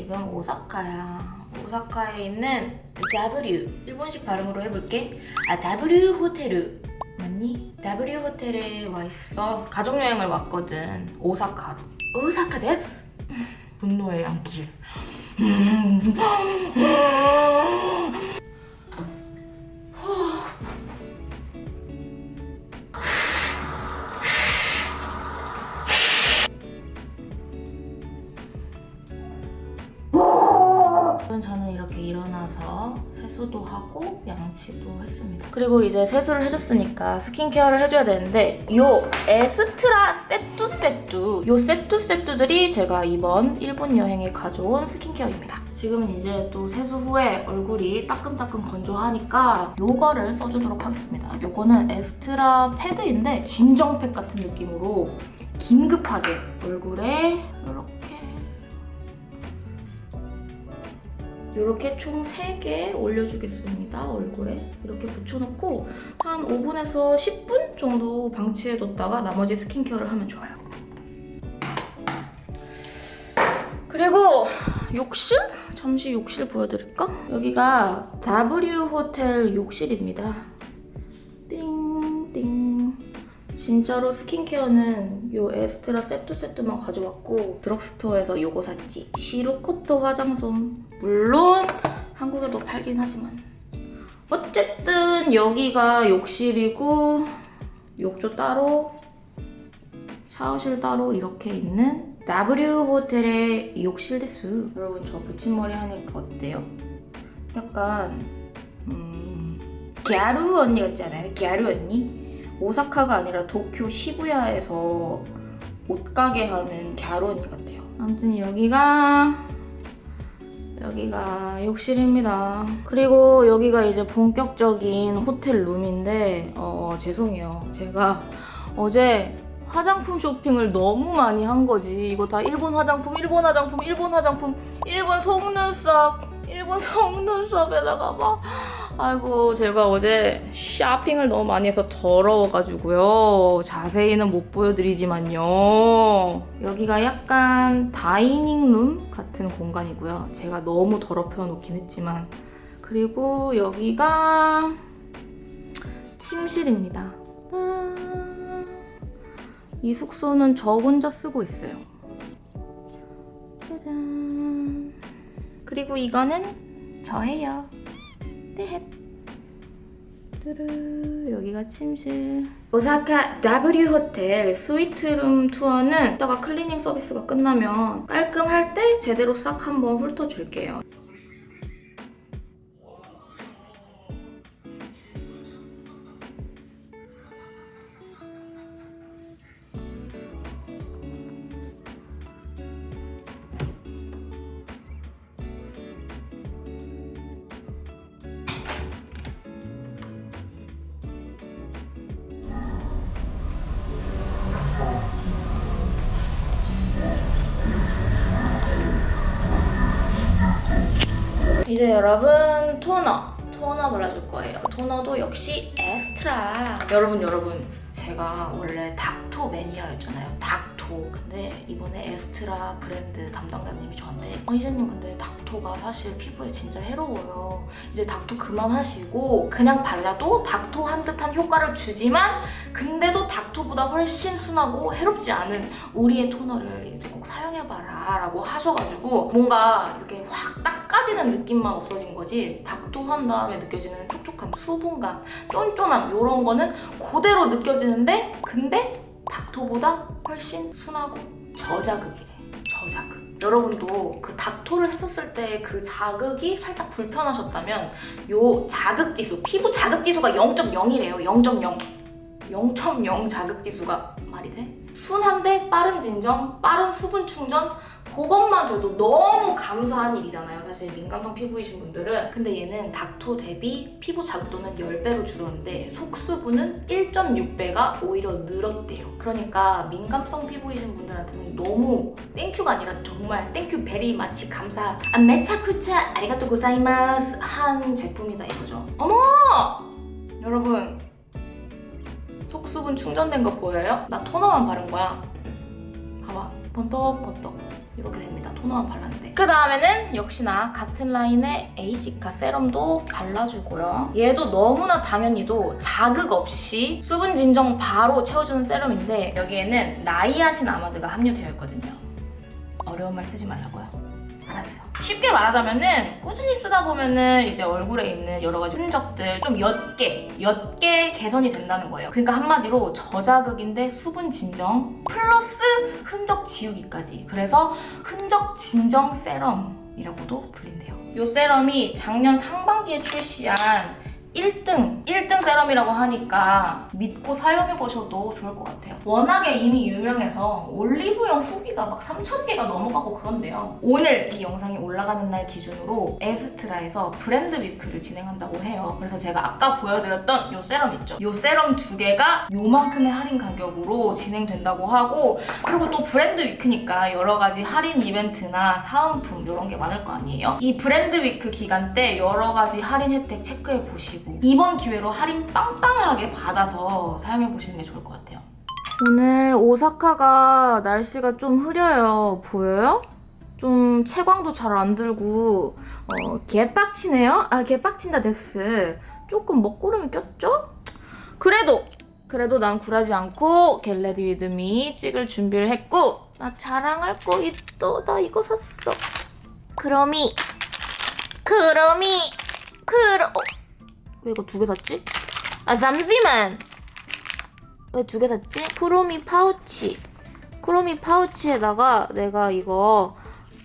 지금 오사카야. 오사카에 있는 W 일본식 발음으로 해볼게. 아 W 호텔 맞니? W 호텔에 와 있어. 가족 여행을 왔거든. 오사카로. 오사카 데스. 분노의 양질. 저는 이렇게 일어나서 세수도 하고 양치도 했습니다. 그리고 이제 세수를 해줬으니까 스킨케어를 해줘야 되는데 요 에스트라 세뚜 세뚜 요 세뚜 세뚜들이 제가 이번 일본 여행에 가져온 스킨케어입니다. 지금은 이제 또 세수 후에 얼굴이 따끔따끔 건조하니까 요거를 써주도록 하겠습니다. 요거는 에스트라 패드인데 진정팩 같은 느낌으로 긴급하게 얼굴에 이렇게 이렇게 총 3개 올려주겠습니다. 얼굴에 이렇게 붙여놓고 한 5분에서 10분 정도 방치해뒀다가 나머지 스킨케어를 하면 좋아요. 그리고 욕실? 잠시 욕실 보여드릴까? 여기가 W 호텔 욕실입니다. 띵띵 진짜로 스킨케어는 요 에스트라 세트 세트만 가져왔고 드럭스토어에서 요거 샀지 시루코토 화장솜 물론 한국에도 팔긴 하지만 어쨌든 여기가 욕실이고 욕조 따로 샤워실 따로 이렇게 있는 W 호텔의 욕실 데스 여러분 저 붙임머리 하니까 어때요? 약간 음 갸루 언니 같지 않아요? 갸루 언니? 오사카가 아니라 도쿄 시부야에서 옷가게 하는 언니 같아요. 아무튼 여기가 여기가 욕실입니다. 그리고 여기가 이제 본격적인 호텔 룸인데 어, 죄송해요. 제가 어제 화장품 쇼핑을 너무 많이 한 거지. 이거 다 일본 화장품, 일본 화장품, 일본 화장품, 일본 속눈썹, 일본 속눈썹에다가 막 아이고 제가 어제 쇼핑을 너무 많이 해서 더러워가지고요. 자세히는 못 보여드리지만요. 여기가 약간 다이닝 룸 같은 공간이고요. 제가 너무 더럽혀 놓긴 했지만 그리고 여기가 침실입니다. 이 숙소는 저 혼자 쓰고 있어요. 짜잔. 그리고 이거는 저예요. 네. 뚜루 여기가 침실. 오사카 W 호텔 스위트룸 투어는 이따가 클리닝 서비스가 끝나면 깔끔할 때 제대로 싹 한번 훑어줄게요. 이제 여러분 토너. 토너 발라줄 거예요. 토너도 역시 에스트라 여러분 여러분. 제가 원래 닥토 매니아였잖아요. 닥 토 근데 이번에 에스트라 브랜드 담당자님이 저한테 어, 이재님 근데 닥토가 사실 피부에 진짜 해로워요. 이제 닥토 그만하시고 그냥 발라도 닥토 한 듯한 효과를 주지만 근데도 닥토보다 훨씬 순하고 해롭지 않은 우리의 토너를 이제 꼭 사용해봐라 라고 하셔가지고 뭔가 이렇게 확 닦아지는 느낌만 없어진 거지 닥토 한 다음에 느껴지는 촉촉함, 수분감, 쫀쫀함 이런 거는 그대로 느껴지는데 근데 닥토보다 훨씬 순하고 저자극이래. 저자극. 여러분도 그 닥토를 했었을 때 그 자극이 살짝 불편하셨다면 요 자극 지수 피부 자극 지수가 0.0이래요. 0.0 0.0 자극 지수가 말이 돼? 순한데 빠른 진정, 빠른 수분 충전 그것만 돼도 너무 감사한 일이잖아요. 사실 민감성 피부이신 분들은. 근데 얘는 닥토 대비 피부 자극도는 10배로 줄었는데 속수분은 1.6배가 오히려 늘었대요. 그러니까 민감성 피부이신 분들한테는 너무 땡큐가 아니라 정말 땡큐 베리 마치 감사 아 메차쿠차 아리가또 고사이마스 한 제품이다 이거죠. 어머! 여러분 속수분 충전된 거 보여요? 나 토너만 바른 거야. 봐봐. 번떡번떡. 이렇게 됩니다. 토너만 발랐는데. 그 다음에는 역시나 같은 라인의 에이시카 세럼도 발라주고요. 얘도 너무나 당연히도 자극 없이 수분 진정 바로 채워주는 세럼인데 여기에는 나이아신 아마드가 함유되어 있거든요. 어려운 말 쓰지 말라고요. 알았어. 쉽게 말하자면은 꾸준히 쓰다 보면은 이제 얼굴에 있는 여러 가지 흔적들 좀 옅게 옅게 개선이 된다는 거예요. 그러니까 한마디로 저자극인데 수분 진정 플러스 흔적 지우기까지. 그래서 흔적 진정 세럼이라고도 불린대요. 이 세럼이 작년 상반기에 출시한 1등, 1등 세럼이라고 하니까 믿고 사용해보셔도 좋을 것 같아요. 워낙에 이미 유명해서 올리브영 후기가 막 3,000개가 넘어가고 그런데요. 오늘 이 영상이 올라가는 날 기준으로 에스트라에서 브랜드 위크를 진행한다고 해요. 그래서 제가 아까 보여드렸던 이 세럼 있죠? 이 세럼 두 개가 요만큼의 할인 가격으로 진행된다고 하고 그리고 또 브랜드 위크니까 여러 가지 할인 이벤트나 사은품 이런 게 많을 거 아니에요? 이 브랜드 위크 기간 때 여러 가지 할인 혜택 체크해 보시고 이번 기회로 할인 빵빵하게 받아서 사용해 보시는 게 좋을 것 같아요. 오늘 오사카가 날씨가 좀 흐려요. 보여요? 좀 채광도 잘 안 들고 어, 개빡치네요? 아 개빡친다 데스. 조금 먹구름이 꼈죠? 그래도 그래도 난 굴하지 않고 겟레디 위드미 찍을 준비를 했고 나 자랑할 거 있어 나 이거 샀어 크로미 크로미 크로 어? 왜 이거 두 개 샀지? 아 잠시만 왜 두 개 샀지? 크로미 파우치 크로미 파우치에다가 내가 이거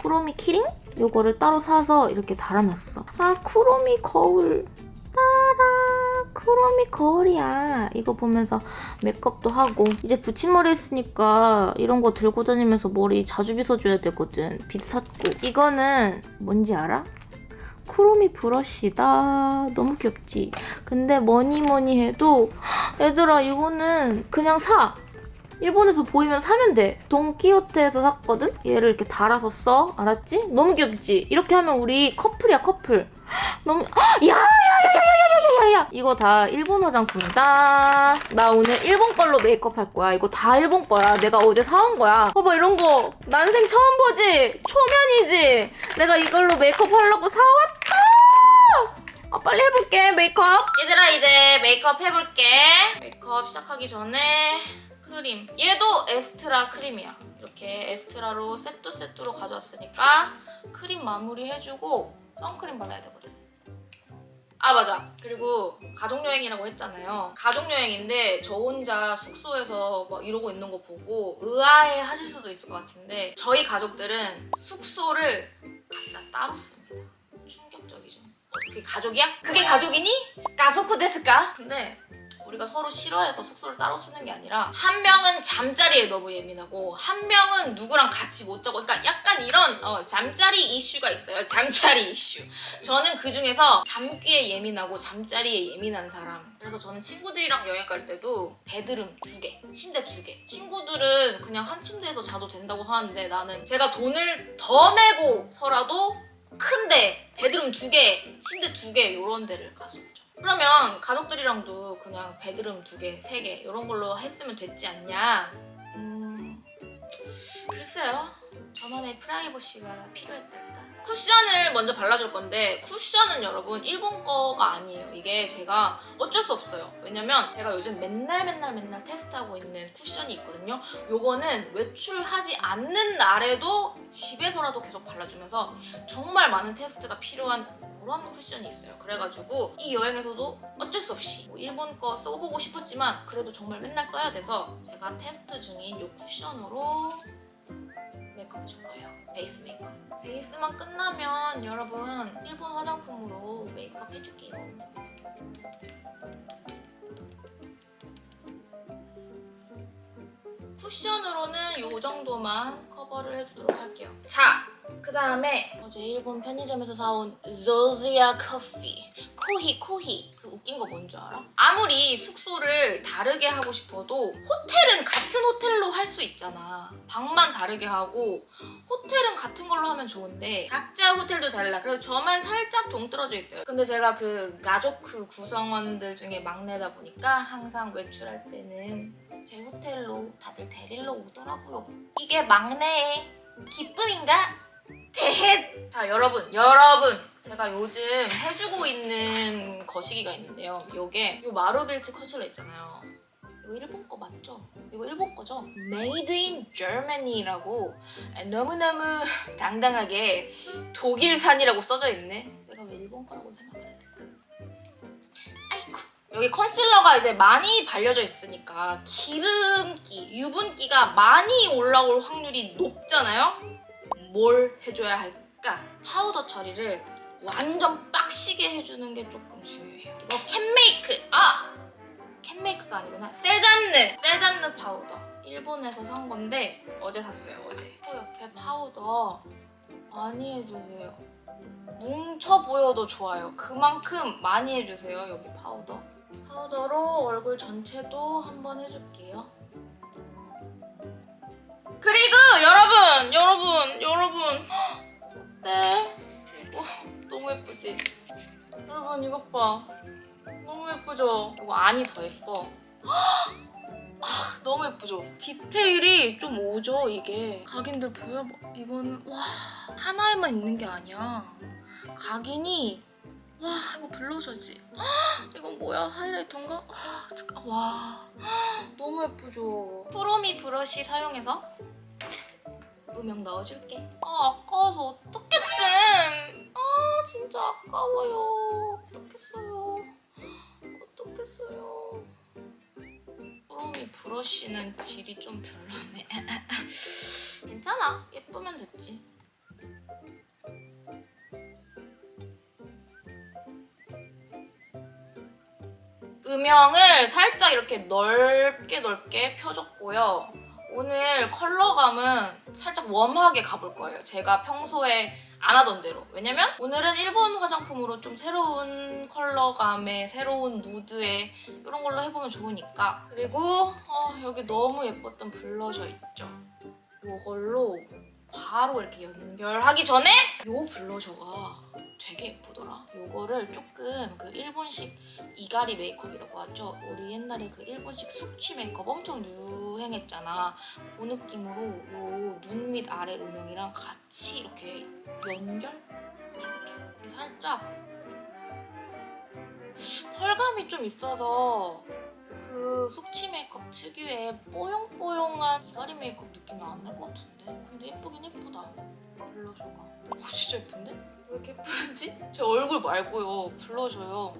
크로미 키링? 요거를 따로 사서 이렇게 달아놨어 아 크로미 거울 따라 크로미 거울이야 이거 보면서 메이크업도 하고 이제 붙임머리 했으니까 이런 거 들고 다니면서 머리 자주 빗어줘야 되거든 빗 샀고 이거는 뭔지 알아? 크로미 브러쉬다 너무 귀엽지? 근데 뭐니 뭐니 해도 얘들아 이거는 그냥 사 일본에서 보이면 사면 돼. 돈키호테에서 샀거든? 얘를 이렇게 달아서 써. 알았지? 너무 귀엽지? 이렇게 하면 우리 커플이야, 커플. 너무, 야야야 야 야 야 야 야 야! 이거 다 일본 화장품이다. 나 오늘 일본 걸로 메이크업 할 거야. 이거 다 일본 거야. 내가 어제 사온 거야. 봐봐, 이런 거. 난생 처음 보지? 초면이지? 내가 이걸로 메이크업 하려고 사왔다! 아, 빨리 해볼게, 메이크업. 얘들아, 이제 메이크업 해볼게. 메이크업 시작하기 전에 크림. 얘도 에스트라 크림이야. 이렇게 에스트라로 세트 세트로 가져왔으니까 크림 마무리 해주고 선크림 발라야 되거든. 아 맞아. 그리고 가족 여행이라고 했잖아요. 가족 여행인데 저 혼자 숙소에서 막 이러고 있는 거 보고 의아해 하실 수도 있을 것 같은데 저희 가족들은 숙소를 각자 따로 씁니다. 충격적이죠. 그게 가족이야? 그게 가족이니? 가소쿠 데스까? 근데 우리가 서로 싫어해서 숙소를 따로 쓰는 게 아니라 한 명은 잠자리에 너무 예민하고 한 명은 누구랑 같이 못 자고 그러니까 약간 이런 어, 잠자리 이슈가 있어요. 잠자리 이슈. 저는 그 중에서 잠귀에 예민하고 잠자리에 예민한 사람. 그래서 저는 친구들이랑 여행 갈 때도 베드룸 두 개, 침대 두 개. 친구들은 그냥 한 침대에서 자도 된다고 하는데 나는 제가 돈을 더 내고서라도 큰데 베드룸 두 개, 침대 두 개 이런 데를 갔었죠. 그러면 가족들이랑도 그냥 베드룸 두 개, 세 개 이런 걸로 했으면 됐지 않냐? 음, 글쎄요. 저만의 프라이버시가 필요했달까? 쿠션을 먼저 발라줄 건데 쿠션은 여러분 일본 거가 아니에요. 이게 제가 어쩔 수 없어요. 왜냐면 제가 요즘 맨날 맨날 맨날 테스트하고 있는 쿠션이 있거든요. 요거는 외출하지 않는 날에도 집에서라도 계속 발라주면서 정말 많은 테스트가 필요한 그런 쿠션이 있어요. 그래가지고 이 여행에서도 어쩔 수 없이 뭐 일본 거 써보고 싶었지만 그래도 정말 맨날 써야 돼서 제가 테스트 중인 이 쿠션으로 메이크업 해줄 거예요. 베이스 메이크업. 베이스만 끝나면 여러분 일본 화장품으로 메이크업 해줄게요. 쿠션으로는 이 정도만 커버를 해주도록 할게요. 자, 그 다음에 어제 일본 편의점에서 사온 조지아 커피 코히. 코히 웃긴 거 뭔 줄 알아? 아무리 숙소를 다르게 하고 싶어도 호텔은 같은 호텔로 할 수 있잖아. 방만 다르게 하고 호텔은 같은 걸로 하면 좋은데 각자 호텔도 달라. 그래서 저만 살짝 동떨어져 있어요. 근데 제가 그 가족 그 구성원들 중에 막내다 보니까 항상 외출할 때는 제 호텔로 다들 데리러 오더라고요. 이게 막내의 기쁨인가? 대헷! 자 여러분 여러분 제가 요즘 해주고 있는 거시기가 있는데요 요게 요 마루빌츠 컨실러 있잖아요 이거 일본 거 맞죠? 이거 일본 거죠? Made in Germany라고 너무너무 당당하게 독일산이라고 써져 있네 내가 왜 일본 거라고 생각을 했을까? 아이고 여기 컨실러가 이제 많이 발려져 있으니까 기름기, 유분기가 많이 올라올 확률이 높잖아요? 뭘 해줘야 할까? 파우더 처리를 완전 빡시게 해주는 게 조금 중요해요. 이거 캔메이크! 아! 캔메이크가 아니구나. 세잔느! 세잔느 파우더. 일본에서 산 건데 어제 샀어요, 어제. 코 옆에 파우더 많이 해주세요. 뭉쳐 보여도 좋아요. 그만큼 많이 해주세요, 여기 파우더. 파우더로 얼굴 전체도 한번 해줄게요. 그리고 여러분, 여러분, 여러분. 네. 이거 너무 예쁘지? 여러분 이것 봐. 너무 예쁘죠? 이거 안이 더 예뻐. 아, 너무 예쁘죠? 디테일이 좀 오죠, 이게. 각인들 보여? 뭐, 이건 와 하나에만 있는 게 아니야. 각인이 와 이거 블러셔지. 이건 뭐야? 하이라이터인가? 아, 와 너무 예쁘죠? 프로미 브러쉬 사용해서 음영 넣어줄게. 아 아까워서 어떡했음. 아 진짜 아까워요. 어떡했어요. 어떡했어요. 프로미 브러쉬는 질이 좀 별로네. 괜찮아. 예쁘면 됐지. 음영을 살짝 이렇게 넓게 넓게 펴줬고요. 오늘 컬러감은 살짝 웜하게 가볼 거예요. 제가 평소에 안 하던 대로. 왜냐면 오늘은 일본 화장품으로 좀 새로운 컬러감의 새로운 무드의 이런 걸로 해보면 좋으니까. 그리고 어, 여기 너무 예뻤던 블러셔 있죠. 이걸로 바로 이렇게 연결하기 전에 이 블러셔가 되게 예쁘더라. 요거를 조금 그 일본식 이가리 메이크업이라고 하죠. 우리 옛날에 그 일본식 숙취 메이크업 엄청 유행했잖아. 그 느낌으로 요 눈 밑 아래 음영이랑 같이 이렇게 연결? 이렇게 살짝 펄감이 좀 있어서 그 숙취 메이크업 특유의 뽀용뽀용한 이가리 메이크업 느낌이 안 날 것 같은데 근데 예쁘긴 예쁘다 블러셔가 오 진짜 예쁜데? 왜 이렇게 예쁜지? 제 얼굴 말고요 블러셔요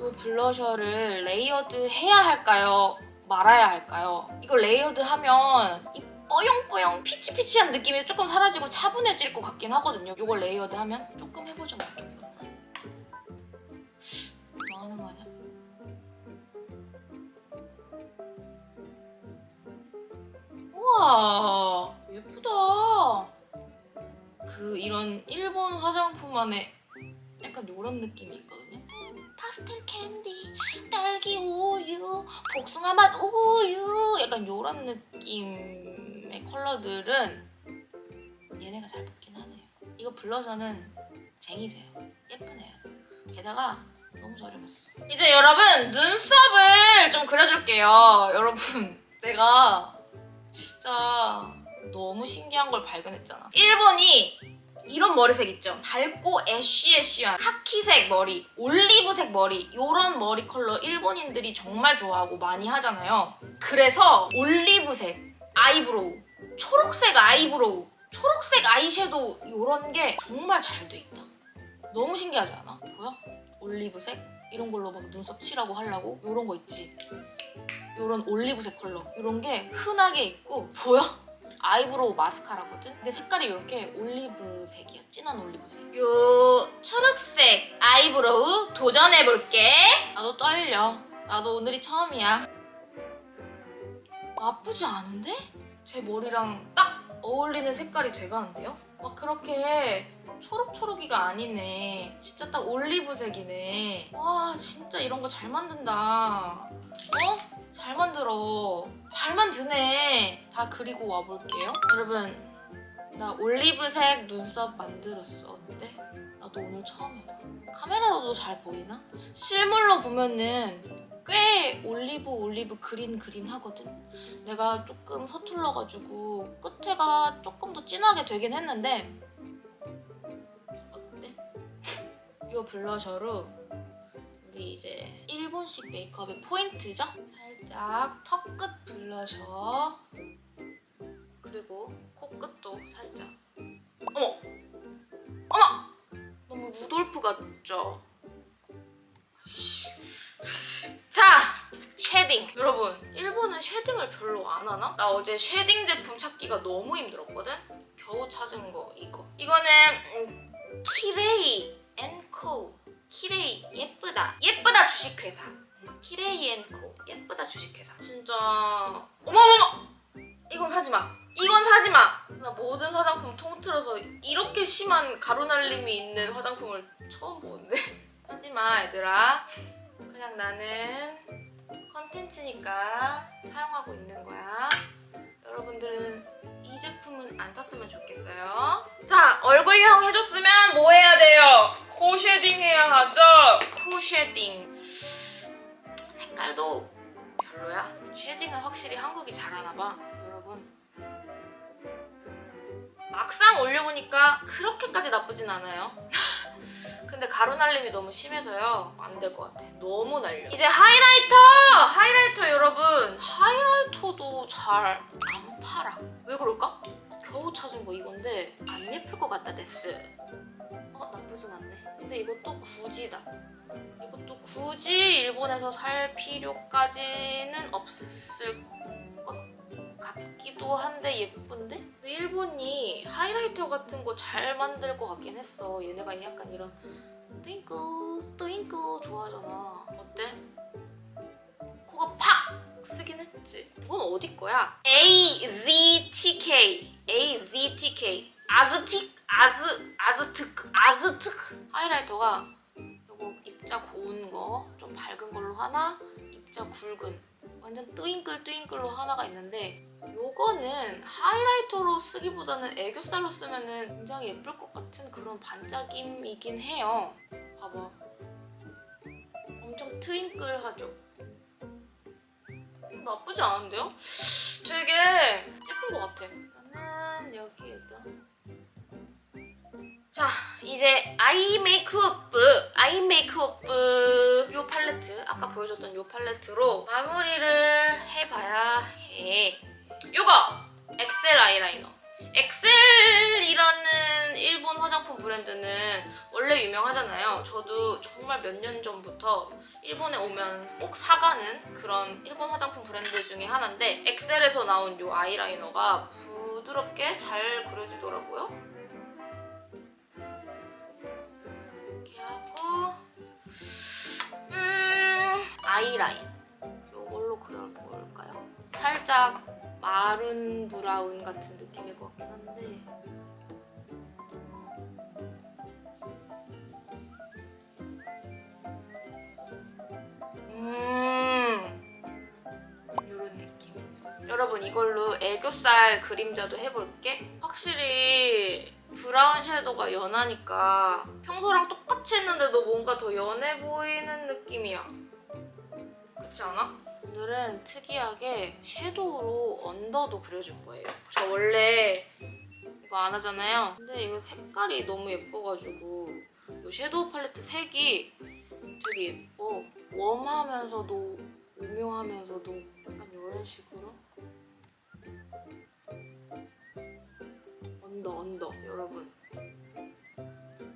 이 블러셔를 레이어드 해야 할까요? 말아야 할까요? 이걸 레이어드 하면 이 뽀용뽀용 피치피치한 느낌이 조금 사라지고 차분해질 것 같긴 하거든요 이걸 레이어드 하면 조금 해보죠 뭐 조금 뭐 하는 거 아니야? 우와 그 이런 일본 화장품 안에 약간 이런 느낌이 있거든요. 파스텔 캔디 딸기 우유 복숭아 맛 우유 약간 이런 느낌의 컬러들은 얘네가 잘 붙긴 하네요. 이거 블러셔는 쟁이세요. 예쁘네요. 게다가 너무 저렴했어. 이제 여러분 눈썹을 좀 그려줄게요. 여러분 내가 진짜 너무 신기한 걸 발견했잖아. 일본이 이런 머리색 있죠? 밝고 애쉬애쉬한 카키색 머리, 올리브색 머리 이런 머리 컬러 일본인들이 정말 좋아하고 많이 하잖아요. 그래서 올리브색 아이브로우, 초록색 아이브로우, 초록색 아이섀도우 이런 게 정말 잘 돼 있다. 너무 신기하지 않아? 보여? 올리브색 이런 걸로 막 눈썹 칠하고 하려고 이런 거 있지. 이런 올리브색 컬러 이런 게 흔하게 있고 보여? 아이브로우 마스카라거든? 근데 색깔이 이렇게 올리브색이야 진한 올리브색 요 초록색 아이브로우 도전해볼게 나도 떨려 나도 오늘이 처음이야 나쁘지 않은데? 제 머리랑 딱 어울리는 색깔이 돼가는데요? 막 그렇게 초록초록이가 아니네 진짜 딱 올리브색이네 와 진짜 이런 거 잘 만든다 어? 잘 만들어. 잘 만 드네. 다 그리고 와볼게요. 여러분, 나 올리브색 눈썹 만들었어. 어때? 나도 오늘 처음 해봐. 카메라로도 잘 보이나? 실물로 보면은 꽤 올리브 올리브 그린 그린 하거든. 내가 조금 서툴러가지고 끝에가 조금 더 진하게 되긴 했는데 어때? 이 블러셔로 우리 이제 일본식 메이크업의 포인트죠? 살짝 턱 끝 블러셔 그리고 코끝도 살짝 어머! 어머! 너무 루돌프 같죠? 씨. 자! 쉐딩 여러분 일본은 쉐딩을 별로 안 하나? 나 어제 쉐딩 제품 찾기가 너무 힘들었거든? 겨우 찾은 거 이거 이거는 음, 키레이 앤코 키레이 예쁘다. 예쁘다 주식회사. 키레이 앤코 예쁘다 주식회사. 진짜. 어머머머! 이건 사지마. 이건 사지마. 나 모든 화장품 통틀어서 이렇게 심한 가루날림이 있는 화장품을 처음 보는데. 하지마 얘들아. 그냥 나는 컨텐츠니까 사용하고 있는 거야. 여러분들은 이 제품은 안 샀으면 좋겠어요. 자 얼굴형 해줬으면 뭐 해야 돼요? 코 쉐딩 해야 하죠? 코 쉐딩. 색깔도 별로야? 쉐딩은 확실히 한국이 잘하나 봐 여러분. 막상 올려보니까 그렇게까지 나쁘진 않아요. 근데 가루 날림이 너무 심해서요. 안 될 것 같아. 너무 날려. 이제 하이라이터! 하이라이터 여러분. 하이라이터도 잘 안 팔아 왜 그럴까? 겨우 찾은 거 이건데 안 예쁠 것 같다 데스 어 나쁘진 않네 근데 이것도 굳이다 이것도 굳이 일본에서 살 필요까지는 없을 것 같기도 한데 예쁜데? 근데 일본이 하이라이터 같은 거 잘 만들 것 같긴 했어 얘네가 약간 이런 트윙클 트윙클 좋아하잖아 어때? 했지 이건 어디 거야? AZTK AZTK 아즈틱 아즈 아즈트크 아즈트크 하이라이터가 요거 입자 고운 거 좀 밝은 걸로 하나 입자 굵은 완전 트윙클 트윙클로 하나가 있는데 요거는 하이라이터로 쓰기보다는 애교살로 쓰면은 굉장히 예쁠 것 같은 그런 반짝임이긴 해요. 봐봐. 엄청 트윙클하죠? 나쁘지 않은데요? 되게 예쁜 것 같아. 나는 여기에다. 자, 이제 아이 메이크업, 아이 메이크업 요 팔레트, 아까 보여줬던 요 팔레트로 마무리를 저도 정말 몇 년 전부터 일본에 오면 꼭 사가는 그런 일본 화장품 브랜드 중에 하나인데 엑셀에서 나온 요 아이라이너가 부드럽게 잘 그려지더라고요. 이렇게 하고 음 아이라인 요걸로 그려볼까요? 살짝 마룬 브라운 같은 느낌일 것 같긴 한데 음 요런 느낌 여러분 이걸로 애교살 그림자도 해볼게 확실히 브라운 섀도우가 연하니까 평소랑 똑같이 했는데도 뭔가 더 연해 보이는 느낌이야 그렇지 않아? 오늘은 특이하게 섀도우로 언더도 그려줄 거예요. 저 원래 이거 안 하잖아요. 근데 이거 색깔이 너무 예뻐가지고 이 섀도우 팔레트 색이 되게 예뻐. 웜하면서도 오묘하면서도 약간 이런 식으로 언더 언더 여러분.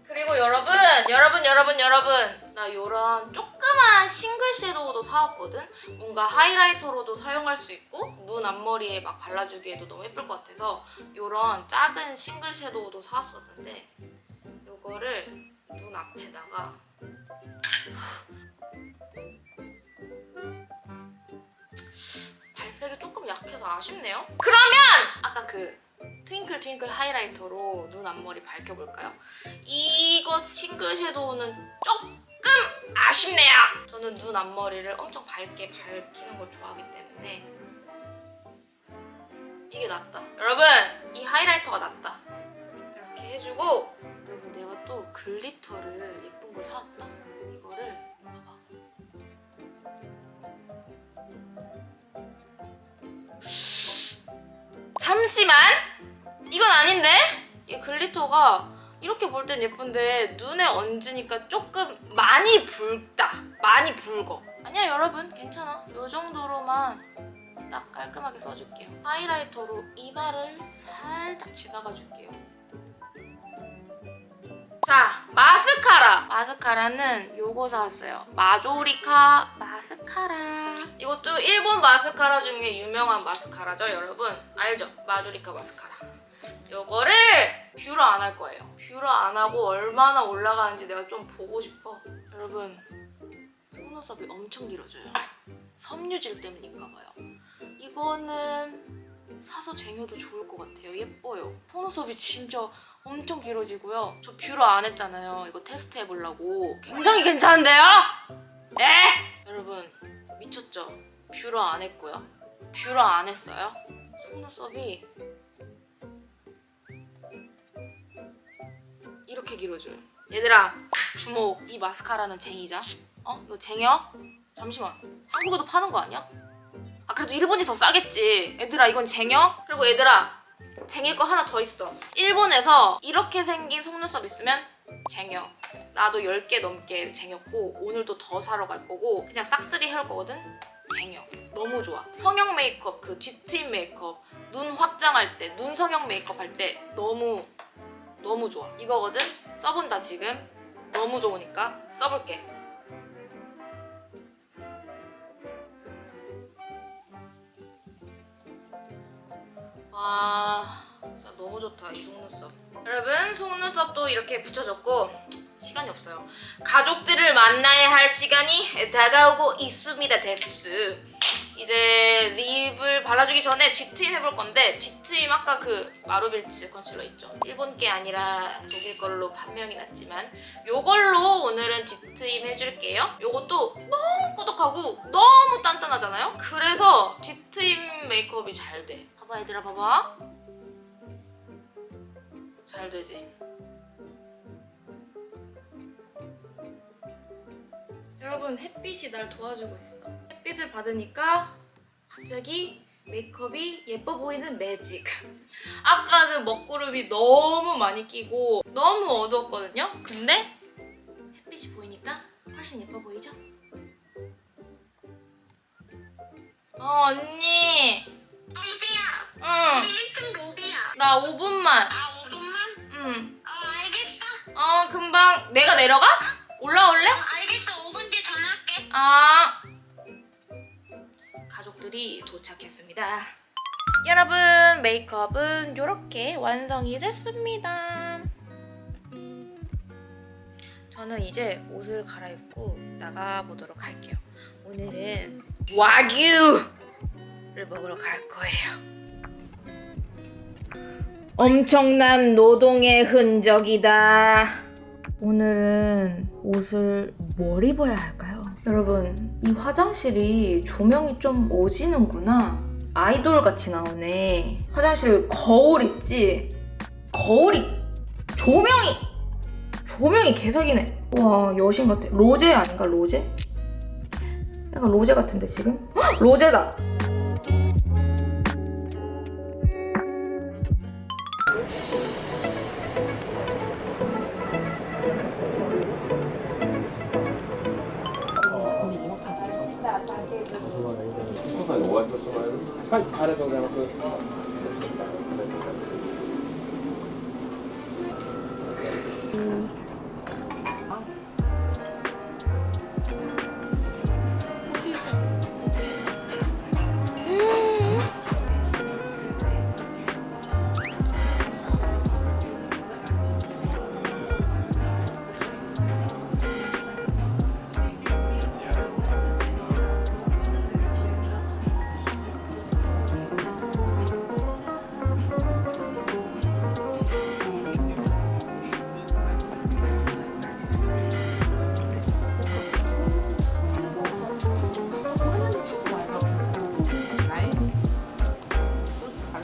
그리고 여러분, 여러분, 여러분, 여러분, 나 요런 조그만 싱글 섀도우도 사왔거든. 뭔가 하이라이터로도 사용할 수 있고 눈 앞머리에 막 발라주기에도 너무 예쁠 것 같아서 요런 작은 싱글 섀도우도 사왔었는데 요거를 눈 앞에다가 발색이 조금 약해서 아쉽네요. 그러면 아까 그 트윙클 트윙클 하이라이터로 눈 앞머리 밝혀볼까요? 이거 싱글 섀도우는 조금 아쉽네요. 저는 눈 앞머리를 엄청 밝게 밝히는 걸 좋아하기 때문에 이게 낫다. 여러분 이 하이라이터가 낫다. 이렇게 해주고 여러분 내가 또 글리터를 예쁜 걸 사왔다. 이거를 잠시만. 이건 아닌데? 이 글리터가 이렇게 볼 땐 예쁜데 눈에 얹으니까 조금 많이 붉다. 많이 붉어. 아니야 여러분. 괜찮아. 요 정도로만 딱 깔끔하게 써줄게요. 하이라이터로 이마를 살짝 지나가 줄게요 자 마스카라. 마스카라는 요거 사왔어요. 마조리카. 마스카라. 이것도 일본 마스카라 중에 유명한 마스카라죠 여러분? 알죠? 마조리카 마스카라. 요거를 뷰러 안 할 거예요. 뷰러 안 하고 얼마나 올라가는지 내가 좀 보고 싶어. 여러분 속눈썹이 엄청 길어져요. 섬유질 때문인가 봐요. 이거는 사서 쟁여도 좋을 것 같아요. 예뻐요. 속눈썹이 진짜 엄청 길어지고요. 저 뷰러 안 했잖아요. 이거 테스트 해보려고. 굉장히 괜찮은데요? 네? 여러분 미쳤죠? 뷰러 안 했고요. 뷰러 안 했어요. 속눈썹이 이렇게 길어져요. 얘들아 주목. 이 마스카라는 쟁이자. 어? 이거 쟁여? 잠시만. 한국에도 파는 거 아니야? 아 그래도 일본이 더 싸겠지. 얘들아 이건 쟁여? 그리고 얘들아 쟁일 거 하나 더 있어. 일본에서 이렇게 생긴 속눈썹 있으면 쟁여. 나도 10개 넘게 쟁였고 오늘도 더 사러 갈 거고 그냥 싹쓸이 해올 거거든? 쟁여. 너무 좋아. 성형 메이크업 그 뒤트임 메이크업 눈 확장할 때, 눈 성형 메이크업 할 때 너무 너무 좋아. 이거거든? 써본다 지금. 너무 좋으니까 써볼게. 아 진짜 너무 좋다. 이 속눈썹. 여러분 속눈썹도 이렇게 붙여줬고 시간이 없어요. 가족들을 만나야 할 시간이 다가오고 있습니다. 데스. 이제 립을 발라주기 전에 뒤트임 해볼 건데 뒤트임 아까 그 마루빌츠 컨실러 있죠? 일본 게 아니라 독일 걸로 판명이 났지만 요걸로 오늘은 뒤트임 해줄게요. 요것도 너무 꾸덕하고 너무 단단하잖아요? 그래서 뒤트임 메이크업이 잘 돼. 봐봐 얘들아 봐봐 잘 되지. 여러분 햇빛이 날 도와주고 있어. 햇빛을 받으니까 갑자기 메이크업이 예뻐 보이는 매직. 아까는 먹구름이 너무 많이 끼고 너무 어두웠거든요? 근데 햇빛이 보이니까 훨씬 예뻐 보이죠? 어 언니. 동지야, 응. 우리 1층 로비야. 나 5분만. 아, 5분만? 응. 어, 알겠어. 어, 금방 내가 내려가? 올라올래? 어, 알겠어. 5분 뒤에 전화할게. 아. 가족들이 도착했습니다. 여러분, 메이크업은 이렇게 완성이 됐습니다. 저는 이제 옷을 갈아입고 나가 보도록 할게요. 오늘은 와규를 먹으러 갈 거예요. 엄청난 노동의 흔적이다. 오늘은 옷을 뭘 입어야 할까요? 여러분, 이 화장실이 조명이 좀 오지는구나. 아이돌 같이 나오네. 화장실 거울 있지? 거울이 조명이 조명이 개사기네. 와 여신 같아. 로제 아닌가 로제? 약간 로제 같은데 지금? 헉, 로제다. はい、ありがとうございます。